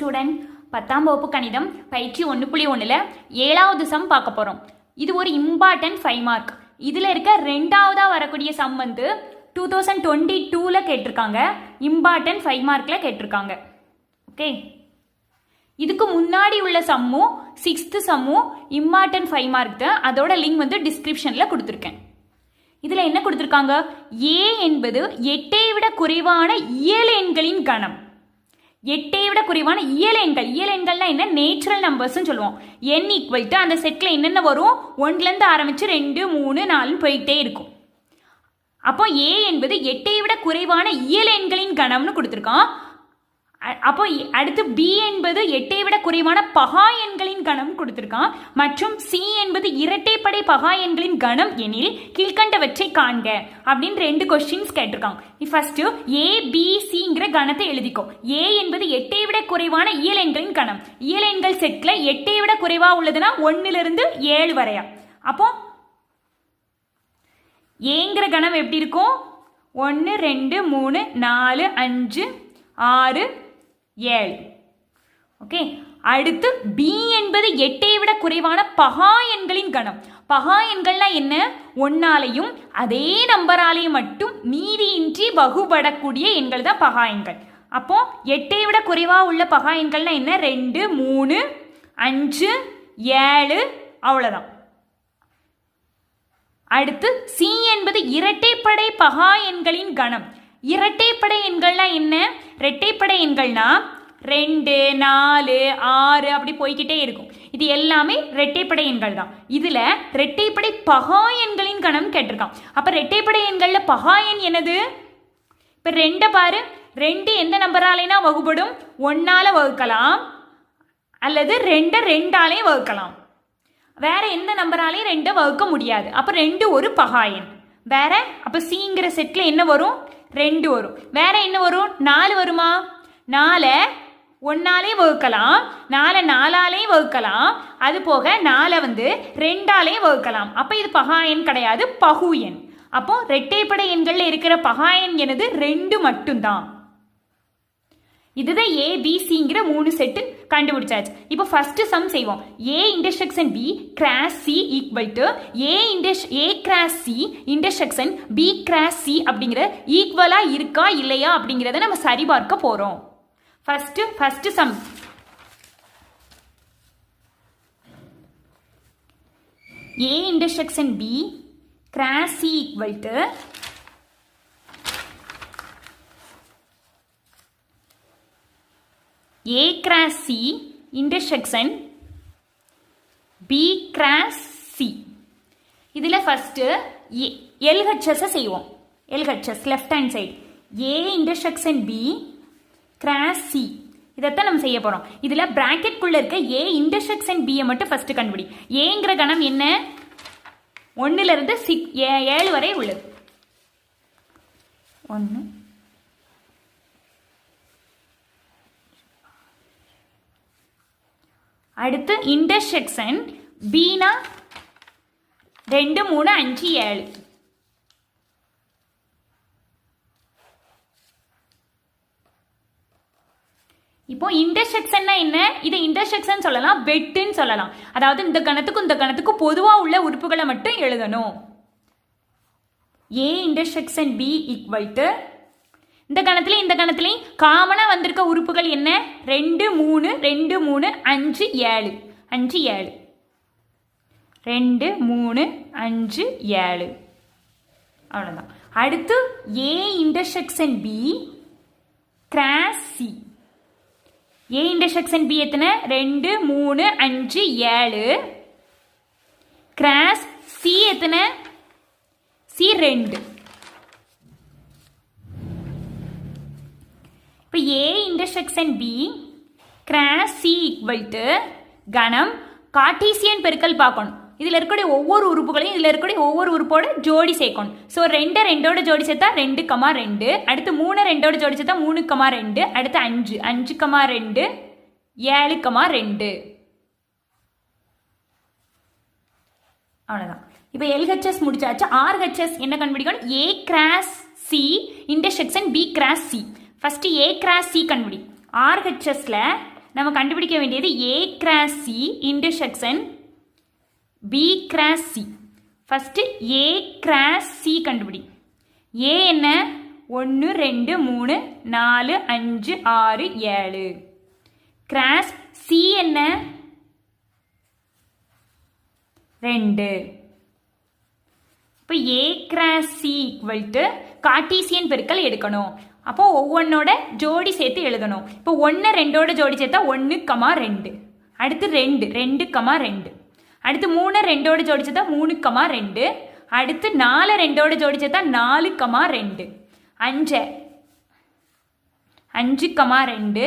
Student பத்தாம் வகுப்பு கணிதம் பயிற்சி ஒன்று புள்ளி ஒன்றில் ஏழாவது சம் பார்க்க போகிறோம் இது ஒரு இம்பார்ட்டன்ட் ஃபைவ் மார்க் இதில் இருக்க ரெண்டாவதாக வரக்கூடிய சம் வந்து டூ தௌசண்ட் டுவெண்ட்டி டூவில் கேட்டிருக்காங்க. இம்பார்ட்டன்ட் ஃபைவ் மார்க்கில் கேட்டிருக்காங்க. ஓகே இதுக்கு முன்னாடி உள்ள சம்மும் சிக்ஸ்த்து சம்மும் இம்பார்ட்டன்ட் ஃபைவ் மார்க் தான் அதோட லிங்க் வந்து டிஸ்கிரிப்ஷனில் கொடுத்துருக்கேன். இதில் என்ன கொடுத்துருக்காங்க? ஏ என்பது எட்டை விட குறைவான இயல் எண்களின் கணம். எட்டை விட குறைவான இயல் எண்கள். இயல் என்ன? நேச்சுரல் நம்பர்ஸ்னு சொல்லுவோம். என் ஈக்குவல் டு அந்த செட்டில் என்னென்ன வரும்? ஒன்றுலேருந்து ஆரம்பித்து ரெண்டு மூணு நாலுன்னு போயிட்டே இருக்கும். அப்போ ஏ என்பது எட்டை விட குறைவான இயல் எண்களின் கணம்னு கொடுத்துருக்கான். அப்போ இ- அடுத்து பி என்பது எட்டை விட குறைவான பகா எண்களின் கணம் கொடுத்திருக்கான். மற்றும் சி என்பது இரட்டைப்படை பகா எண்களின் கணம் எனில் கீழ்கண்டவற்றை காண்க அப்படின்னு ரெண்டு கொஸ்டின்ஸ் கேட்டிருக்காங்க ஃபர்ஸ்ட் ஏ பி சிங்கிற கணத்தை எழுதிக்கோ. ஏ என்பது எட்டை விட குறைவான இயல் எண்களின் கணம். இயல் எண்கள் செட்ல எட்டை விட குறைவா உள்ளதுன்னா ஒன்னுல இருந்து ஏழு வரையா. அப்போ ஏங்கிற கணம் எப்படி இருக்கும்? ஒன்று ரெண்டு மூணு நாலு அஞ்சு ஆறு ஏழு. ஓகே அடுத்து பி என்பது எட்டை விட குறைவான பகா எண்களின் கணம். பகா எண்கள்னா என்ன? ஒன்னாலையும் அதே நம்பராலையும் மட்டும் மீதியின்றி வகுபடக்கூடிய எண்கள் தான் பகா எண்கள். அப்போ எட்டை விட குறைவாக உள்ள பகா எண்கள்னா என்ன? ரெண்டு மூணு அஞ்சு ஏழு அவ்வளோதான் அடுத்து சி என்பது இரட்டைப்படை பகா எண்களின் கணம். இரட்டைப்படை எண்கள்னா என்ன? இரட்டைப்படை எண்கள்னா ரெண்டு நாலு ஆறு அப்படி போய்க்கிட்டே இருக்கும். இது எல்லாமே இரட்டைப்படை எண்கள் தான். இதுல இரட்டைப்படை பகா எண்களின் கணம் கேட்டிருக்கான். அப்ப இரட்டைப்படை எண்கள்ல பகா எண் என்னது? இப்ப ரெண்டை பாரு. ரெண்டு எந்த நம்பராலேனா வகுப்படும் ஒன்னால வகுக்கலாம். அல்லது ரெண்டை ரெண்டாலே வகுக்கலாம். வேற எந்த நம்பராலையும் ரெண்டை வகுக்க முடியாது. அப்போ ரெண்டு ஒரு பகாயன் வேற அப்போ சிங்கிற செட்டில் என்ன வரும்? ரெண்டு வரும். வேற என்ன வரும்? நாலு வருமா? நாலை ஒன்னாலே வகுக்கலாம். நாலை நாலாலே வகுக்கலாம். அது போக நாலை வந்து ரெண்டாலே வகுக்கலாம். அப்போ இது பகாயன் கிடையாது பகு எண். அப்போ ரெட்டைப்படை எண்களில் இருக்கிற பகாயன் எனது ரெண்டு மட்டும்தான். இதுதான் ஏ பிசிங்கிற மூணு செட்டு கண்டுபிடிச்சாச்சு. இப்போ ஃபர்ஸ்ட் சம் செய்வோம். A intersection B cross C equal to A intersection A cross C intersection B cross C அப்படிங்கிற ஈக்குவலா இருக்கா இல்லையா அப்படிங்கிறத நம்ம சரிபார்க்க போறோம். First first sum A intersection B cross C equal to A cross C intersection B cross C. இதில் first எல்ஹெச்எஸ்ஸை செய்வோம். LHS left hand side A intersection B cross C இதைத்தான் நம்ம செய்ய போகிறோம் இதில் ப்ராக்கெட்குள்ளே இருக்க ஏ இன்டர்செக்ஷன் பியை மட்டும் ஃபஸ்ட்டு கண்டுபிடி. ஏங்கிற கணம் என்ன? ஒன்றுலேருந்து சிக் ஏழு வரை உள்ளது. ஒன்று அடுத்து இன்டர்செக்ஷன் பீனா ரெண்டு மூணு அஞ்சு ஏழு. இப்போ இன்டர்செக்ஷன்னா என்ன? இதை இன்டர்செக்ஷன் சொல்லலாம் வெட்டுன்னு சொல்லலாம். அதாவது இந்த கணத்துக்கும் இந்த கணத்துக்கும் பொதுவாக உள்ள உறுப்புகளை மட்டும் எழுதணும். A intersection B equal to இந்த கணத்துலையும் இந்த கணத்துலையும் காமனாக வந்திருக்க உறுப்புகள் என்ன? ரெண்டு மூணு ரெண்டு மூணு அஞ்சு ஏழு. அஞ்சு ஏழு. ரெண்டு மூணு அஞ்சு ஏழு. அவ்வளோதான் அடுத்து A intersection B cross C A intersection B எத்தனை? ரெண்டு மூணு அஞ்சு ஏழு. கிராஸ் சி எத்தனை? சி ரெண்டு. இப்போ A intersection B cross C equal to கணம் கார்டீசியன் பெருக்கல் பார்க்கணும். இதில் இருக்கக்கூடிய ஒவ்வொரு உறுப்புகளையும் இதில் இருக்கக்கூடிய ஒவ்வொரு உறுப்போட ஜோடி சேர்க்கணும். ஸோ ரெண்டு ரெண்டோட ஜோடி சேர்த்தா ரெண்டு கமா ரெண்டு அடுத்து மூணு ரெண்டோட ஜோடி சேர்த்தா மூணு கமா ரெண்டு அடுத்து அஞ்சு அஞ்சு கமா ரெண்டு ஏழு கமா ரெண்டு. அவ்வளோதான் இப்போ எல்ஹெச்எஸ் முடிச்சாச்சு. ஆர்ஹெச்எஸ் என்ன கண்டுபிடிக்கணும்? A cross C intersection B cross C first A cross C கண்டுபிடி. ஆர்ஹெச்எஸில் நம்ம கண்டுபிடிக்க வேண்டியது A cross C intersection B cross C first A cross C கண்டுபிடி. ஏ என்ன? ஒன்று ரெண்டு மூணு நாலு அஞ்சு ஆறு ஏழு. கிராஸ் சி என்ன? ரெண்டு. இப்போ A cross C equal to Cartesian பெருக்கல் எடுக்கணும். அப்போ ஒவ்வொன்றோட ஜோடி சேர்த்து எழுதணும். இப்போ ஒன்று ரெண்டோட ஜோடி சேர்த்தா ஒன்று கமா ரெண்டு. அடுத்து ரெண்டு ரெண்டு கமா ரெண்டு. அடுத்து மூணு ரெண்டோட ஜோடி சேர்த்தா மூணு கமா ரெண்டு. அடுத்து நாலு ரெண்டோட ஜோடி சேர்த்தா நாலு கமா ரெண்டு. அஞ்சு அஞ்சு கமா ரெண்டு.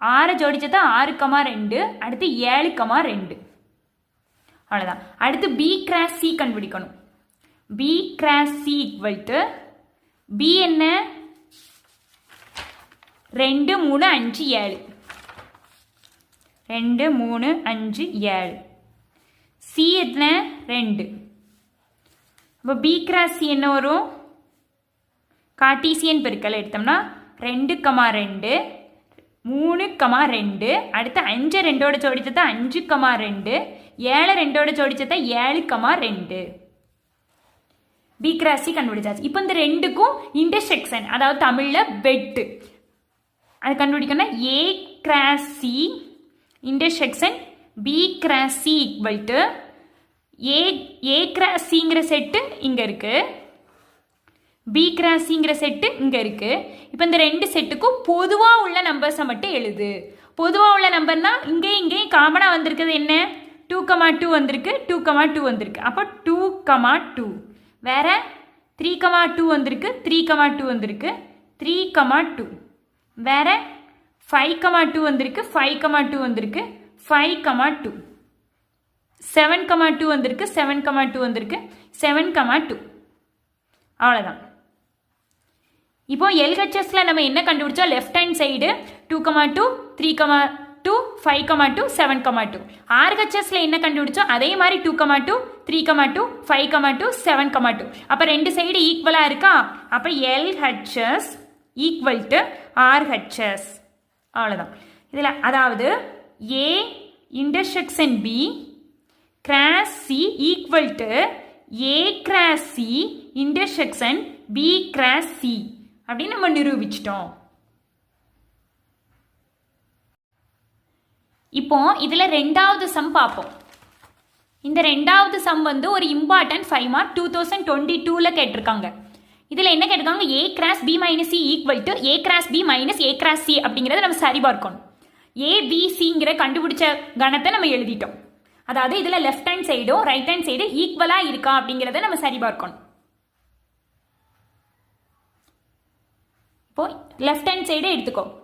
ஆறு ஜோடி சேர்த்தா ஆறு கமா ரெண்டு. அடுத்து ஏழு கமா ரெண்டு. அவ்வளோதான் அடுத்து பி கிராஸ் சி கண்டுபிடிக்கணும். B cross C equal to B என்ன? ரெண்டு மூணு அஞ்சு ஏழு. ரெண்டு மூணு அஞ்சு ஏழு. சி எத்தனை? ரெண்டு. அப்போ பி கிராஸ் சி என்ன வரும்? கார்டீசியன் பெருக்கல் எடுத்தோம்னா ரெண்டு கமா ரெண்டு மூணு கமா ரெண்டு அடுத்து அஞ்சு ரெண்டோட ஜோடிச்சதா அஞ்சு கமா ரெண்டு ஏழு ரெண்டோட ஜோடிச்சதா ஏழு கமா ரெண்டு. பி கிராசி கண்டுபிடிச்சாச்சு. இப்போ இந்த ரெண்டுக்கும் இன்டர்செக்ஷன் அதாவது தமிழில் வெட்டு அது கண்டுபிடிக்கணும்னா A cross C intersection B cross C equal to A A கிராசிங்கிற set இங்கே இருக்குது பி கிராசிங்கிற செட்டு இங்கே இருக்குது இப்போ இந்த ரெண்டு செட்டுக்கும் பொதுவாக உள்ள நம்பர்ஸை மட்டும் எழுது. பொதுவாக உள்ள நம்பர்னா இங்கேயும் இங்கேயும் காமனாக வந்திருக்கிறது என்ன? டூ கமா டூ வந்திருக்கு. டூ கமா டூ வந்திருக்கு. அப்போ டூ கமா டூ வேற த்ரீ கமா டூ வந்திருக்கு. த்ரீ கமா டூ வந்திருக்கு. த்ரீ கமா டூ வேற? ஃபைவ் கமா டூ வந்திருக்கு. ஃபைவ் கமா டூ வந்திருக்கு. Five comma two seven comma two வந்திருக்கு. செவன் கமா டூ வந்திருக்கு. செவன் கமா டூ அவ்வளோதான் இப்போ எல்ஹெச்எஸ்ல நம்ம என்ன கண்டுபிடிச்சோம்? Left hand side two comma two three comma two five comma two seven comma two ஆர்ஹெச்எஸ்ல என்ன கண்டுபிடிச்சோம்? அதே மாதிரி two comma two three comma two five comma two seven comma two அப்போ ரெண்டு சைடு ஈக்குவலாக இருக்கா? அப்போ எல்ஹெச்எஸ் ஈக்குவல் டு ஆர்ஹெச்எஸ் அவ்வளோதான் இதில் அதாவது A intersection B cross C equal to A cross C intersection B cross C அப்படின்னு நம்ம நிரூபிச்சிட்டோம். இப்போ இதில் ரெண்டாவது சம் பார்ப்போம். இந்த ரெண்டாவது சம் வந்து ஒரு important five mark two thousand twenty டூவில் கேட்டிருக்காங்க. இதில் என்ன கேட்டிருக்காங்க? A cross B minus C equal to A cross B minus A cross C அப்படிங்கிறத நம்ம சரி பார்க்கணும். ஏபிசிங்கிற கண்டுபிடிச்ச கணத்தை நம்ம எழுதிட்டோம். அதாவது இதில் லெஃப்ட் ஹேண்ட் சைடும் ரைட் ஹேண்ட் சைடு ஈக்குவலாக இருக்கா அப்படிங்கிறத நம்ம சரி பார்க்கணும். இப்போ லெஃப்ட் ஹேண்ட் சைடு எடுத்துக்கோ.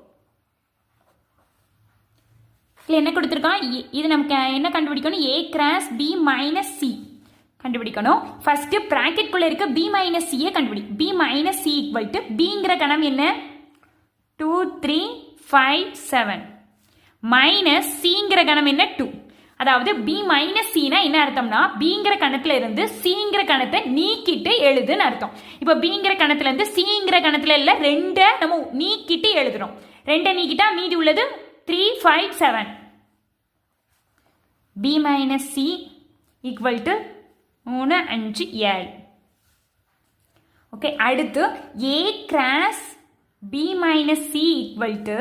இல்லை என்ன கொடுத்துருக்கான்? இ- இது நமக்கு என்ன கண்டுபிடிக்கணும்? A cross B minus C கண்டுபிடிக்கணும். ஃபர்ஸ்ட் ப்ராக்கெட்குள்ளே இருக்க பி மைனஸ் சியை கண்டுபிடி. B minus C equal to பிங்கிற கணம் என்ன? Two three five seven minus சிங்கிற கணம் என்ன? டூ அதாவது பி மைனஸ் சினா என்ன அர்த்தம்னா பிங்கிற கணத்துல இருந்து சிங்கிற கணத்தை நீக்கிட்டு எழுதுன்னு அர்த்தம். இப்போ பிங்கிற கணத்துல இருந்து சிங்கிற கணத்துல இல்ல ரெண்டை நம்ம நீக்கிட்டு எழுதுறோம். ரெண்டை நீக்கிட்டா மீதி உள்ளது three five seven B minus C equal to மூணு அஞ்சு ஏழு. ஓகே அடுத்து A cross B minus C equal to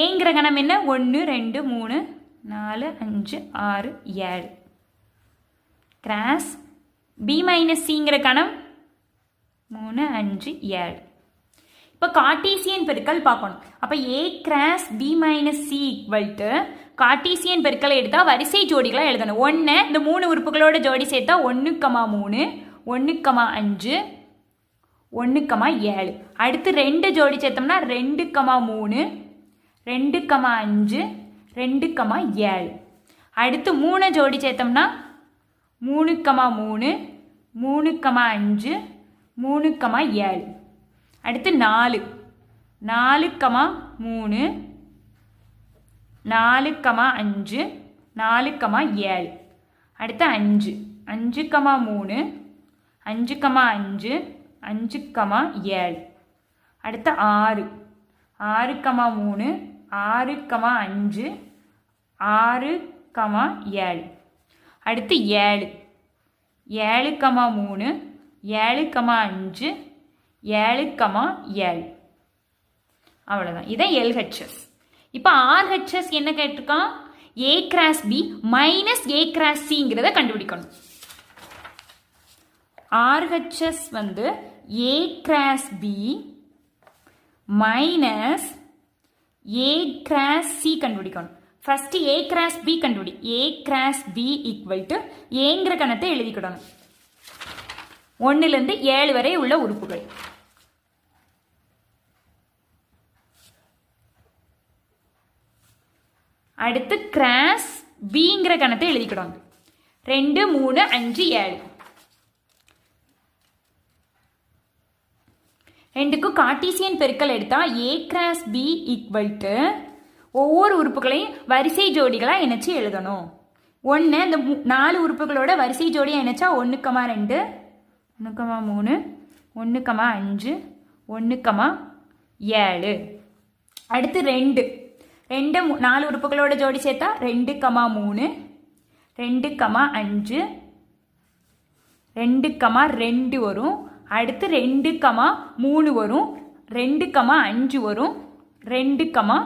ஏங்கிற கணம் என்ன? ஒன்று ரெண்டு மூணு நாலு அஞ்சு ஆறு ஏழு. கிராஸ் பி மைனஸ் சிங்கிற கணம் மூணு அஞ்சு ஏழு. இப்போ கார்டீசியன் பெருக்கல் பார்க்கணும். அப்போ A cross B minus C equal to Cartesian பெருக்களை எடுத்தால் வரிசை ஜோடிகளாக எழுதணும். ஒன்று இந்த மூணு உறுப்புகளோட ஜோடி சேர்த்தா ஒன்று கமா மூணு ஒன்று கமா அஞ்சு ஒன்று கமா ஏழு. அடுத்து ரெண்டு ஜோடி சேர்த்தோம்னா ரெண்டு கமா மூணு ரெண்டு கமா அஞ்சு ரெண்டு கமா ஏழு. அடுத்து மூணு ஜோடி சேர்த்தோம்னா மூணு கமா மூணு மூணு கமா அஞ்சு மூணு கமா ஏழு. அடுத்து நாலு நாலு கமா மூணு நாலு கமா அஞ்சு நாலு கமா ஏழு. அடுத்து அஞ்சு. அஞ்சு கமா மூணு அஞ்சு கமா அஞ்சு அஞ்சு கமா ஏழு. அடுத்து ஆறு. ஆறு கமா மூணு ஆறு கமா அஞ்சு ஆறு கமா ஏழு. அடுத்து ஏழு. ஏழு கமா மூணு ஏழு கமா அஞ்சு ஏழு கமா ஏழு. அவ்வளோதான் இதான் எல்ஹெச்எஸ் இப்போ ஆர்ஹெச்எஸ் என்ன கேட்டிருக்கான்? A cross B minus A cross சிங்கிறத கண்டுபிடிக்கணும். ஆர்ஹெச்எஸ் வந்து A cross B minus A cross C கண்டுபிடிக்கணும். ஃபர்ஸ்ட் ஏ கிராஸ் பி கண்டுபிடி. A cross B equal to ஏங்கிற கணத்தை எழுதிக்கிடணும். ஒன்றுலேருந்து ஏழு வரை உள்ள உறுப்புகள். அடுத்து கிராஸ் பிங்கிற கணத்தை எழுதிக்கிடணும். ரெண்டு மூணு அஞ்சு ஏழு. ரெண்டுக்கும் கார்டீசியன் பெருக்கல் எடுத்தால் A cross B equal to ஒவ்வொரு உறுப்புகளையும் வரிசை ஜோடிகளாக இணைச்சி எழுதணும். ஒன்று இந்த நாலு உறுப்புகளோட வரிசை ஜோடியாக இணைச்சா ஒன்றுக்கமா ரெண்டு ஒன்றுக்கமா மூணு ஒன்றுக்கமா அஞ்சு ஒன்றுக்கமா ஏழு. அடுத்து ரெண்டு. ரெண்டு நாலு உறுப்புகளோட ஜோடி சேர்த்தா ரெண்டு கமா மூணு ரெண்டு கமா அஞ்சு ரெண்டு கமா ரெண்டு வரும். அடுத்து ரெண்டு கமா மூணு வரும் ரெண்டு கமா அஞ்சு வரும் ரெண்டு கமா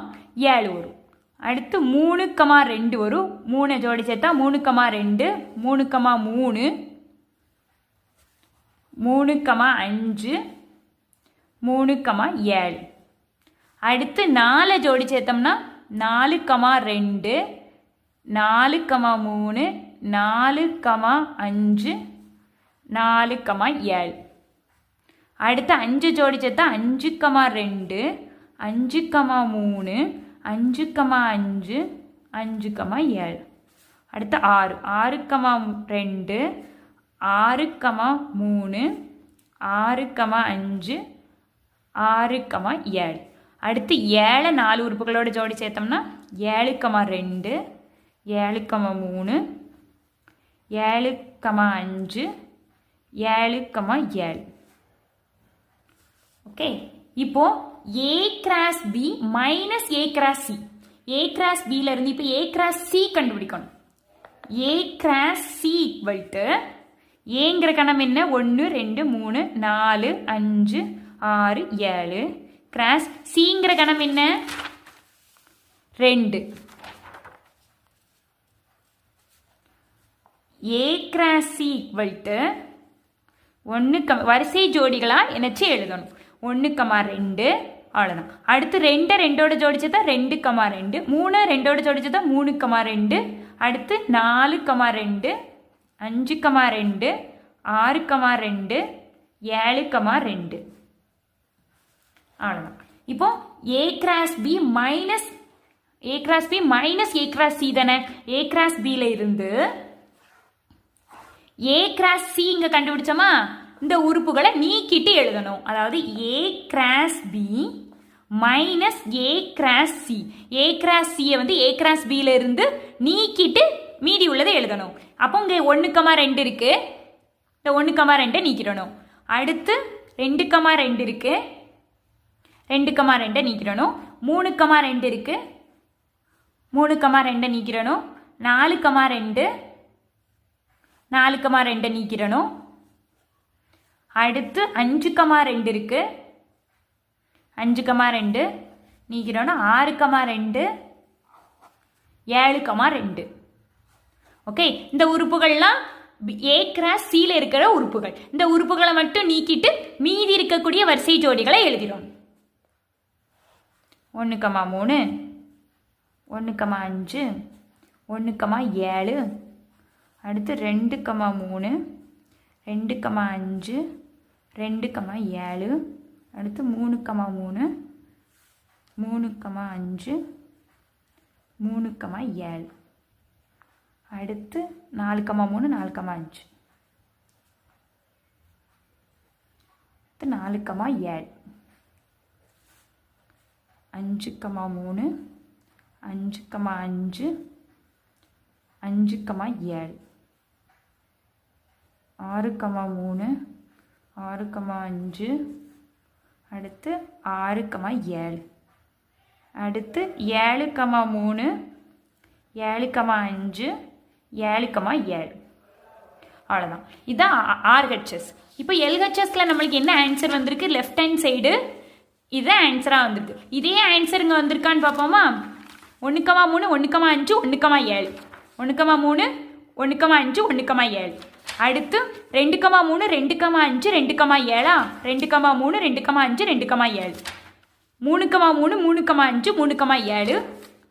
ஏழு வரும். அடுத்து மூணு கமா ரெண்டு வரும். மூணை ஜோடி சேர்த்தா மூணு கமா ரெண்டு மூணு கமா மூணு மூணு கமா அஞ்சு மூணு கமா ஏழு. அடுத்து நாலை ஜோடி சேர்த்தோம்னா நாலு கமா ரெண்டு நாலு கமா மூணு நாலு கமா அஞ்சு நாலு கமா ஏழு. அடுத்து அஞ்சு ஜோடி சேர்த்தா அஞ்சு கமா ரெண்டு அஞ்சு கமா மூணு அஞ்சு கமா அஞ்சு அஞ்சு கமா ஏழு. அடுத்து ஆறு ஆறு கமா ரெண்டு ஆறு கமா மூணு ஆறு கமா அஞ்சு ஆறு கமா ஏழு. அடுத்து ஏழை நாலு உறுப்புகளோடு ஜோடி சேர்த்தோம்னா ஏழு கமா ரெண்டு ஏழு கமா மூணு ஏழு கமா அஞ்சு ஏழு கமா ஏழு. ஓகே இப்போ A cross B minus A cross C A cross பியில் இருந்து இப்போ ஏ கிராஸ் சி கண்டுபிடிக்கணும். A cross C equal to ஏங்கிற கணம் என்ன? ஒன்று ரெண்டு மூணு நாலு அஞ்சு ஆறு ஏழு கிராஸ் சிங்கிற கணம் என்ன? ரெண்டு. A cross C equal to ஒன்று க வரிசை ஜோடிகளாக இணைச்சு எழுதணும். ஒன்று கமா ரெண்டு அவ்வளோதான் அடுத்து ரெண்டை ரெண்டோட ஜோடிச்சதா ரெண்டு கமா ரெண்டு மூணு ரெண்டோட ஜோடிச்சதா மூணு கமா ரெண்டு அடுத்து நாலு கமா ரெண்டு அஞ்சு கமா ரெண்டு ஆறு கமா ரெண்டு ஏழு கமா ரெண்டு. அவ்வளோதான் இப்போ A cross B minus A cross B minus A cross C தானே? ஏ கிராஸ் பியில் இருந்து ஏ கிராஸ் சி இங்க கண்டுபிடிச்சோமா? இந்த உறுப்புகளை நீக்கிட்டு எழுதணும். அதாவது A cross B minus A cross C A cross சியை வந்து ஏ கிராஸ் பியில இருந்து நீக்கிட்டு மீதி உள்ளதை எழுதணும். அப்போ இங்கே ஒன்று கமா ரெண்டு இருக்கு. இந்த ஒன்று கமா ரெண்டை நீக்கிடணும். அடுத்து ரெண்டு கமா ரெண்டு இருக்குது ரெண்டு கமா ரெண்டை நீக்கிறணும். மூணு கமா ரெண்டு இருக்கு. மூணு கமா ரெண்டை நீக்கிறணும். நாலு கமா ரெண்டு. நாலு கமா ரெண்டை நீக்கிறணும். அடுத்து அஞ்சு கமா ரெண்டு இருக்கு. அஞ்சு கமா ரெண்டு. நீக்கிறோன்னா ஆறு கமா ரெண்டு. ஏழு கமா ரெண்டு. ஓகே? இந்த உறுப்புகள்லாம் ஏ கிராஸ் சியில் இருக்கிற உறுப்புகள். இந்த உறுப்புகளை மட்டும் நீக்கிட்டு மீதி இருக்கக்கூடிய வரிசை ஜோடிகளை எழுதிடும் ஒன்று கமா மூணு ஒன்று கமா அஞ்சு ஒன்று கமா ஏழு அடுத்து ரெண்டு கமா மூணு ரெண்டு கமா அஞ்சு ரெண்டு கமா ஏழு அடுத்து மூணு கமா மூணு மூணு கமா அஞ்சு மூணு கமா ஏழு. அடுத்து நாலு கமா மூணு நாலு கமா அஞ்சு. அடுத்து நாலு கமா ஏழு. அஞ்சு கமா மூணு அஞ்சு கமா அஞ்சு அஞ்சு கமா ஏழு. ஆறு கமா மூணு ஆறு கமா அஞ்சு அடுத்து ஆறு கமா ஏழு. அடுத்து ஏழு கமா மூணு ஏழு கமா அஞ்சு ஏழு. கமா ஏழு அவ்வளோதான் இதுதான் ஆர்ஹெச்எஸ் இப்போ எல்ஹெச்எஸில் நம்மளுக்கு என்ன ஆன்சர் வந்திருக்கு? லெஃப்ட் ஹேண்ட் சைடு இதுதான் ஆன்சராக வந்திருக்கு. இதே ஆன்சர் இங்கே வந்திருக்கான்னு பார்ப்போமா? ஒன்றுக்கமா மூணு ஒன்றுக்கமா அஞ்சு ஒன்றுக்கமா ஏழு. ஒன்றுக்கமா மூணு ஒன்றுக்கமா அஞ்சு ஒன்றுக்கமா ஏழு. அடுத்து ரெண்டு கமா மூணு ரெண்டு கமா அஞ்சு ரெண்டு ஏழா? ரெண்டு கமா மூணு ரெண்டு கமா அஞ்சு ரெண்டு கமா ஏழு. மூணு கமா மூணு மூணு கமா அஞ்சு மூணு கமா ஏழு.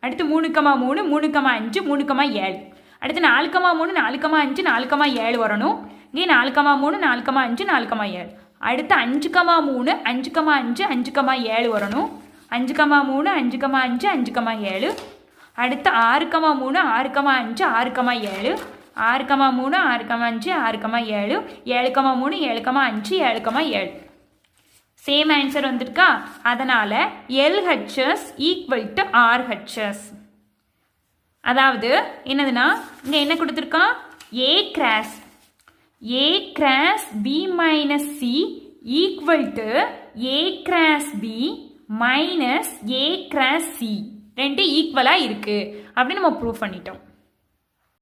அடுத்து மூணு கமா மூணு மூணு கமா அஞ்சு மூணு ஏழு. அடுத்து நாலு கமா மூணு நாலு கமா அஞ்சு நாலு கமா ஏழு வரணும். இங்கே நாலு கமா மூணு நாலுக்கமா அஞ்சு நாலுக்கமா ஏழு. அடுத்து அஞ்சு கமா மூணு அஞ்சு கமா அஞ்சு அஞ்சு கமா ஏழு வரணும். அஞ்சு கமா மூணு அஞ்சு கமா அஞ்சு அஞ்சு கமா ஏழு. அடுத்து ஆறு கமா மூணு ஆறு கமா அஞ்சு ஆறு கமா ஏழு. ஆறு கமா மூணு ஆறு கமா அஞ்சு ஆறு கமா ஏழு. ஏழு கமா மூணு ஏழு கமா அஞ்சு ஏழு கமா ஏழு. சேம் ஆன்சர் வந்துருக்கா? அதனால எல்ஹெச்எஸ் ஈக்குவல் டு ஆர்ஹெச்எஸ் அதாவது என்னதுன்னா இங்கே என்ன கொடுத்துருக்கான் A cross A cross B minus C equal to A cross B minus A cross C ரெண்டு ஈக்குவலாக இருக்குது அப்படின்னு நம்ம ப்ரூவ் பண்ணிட்டோம்.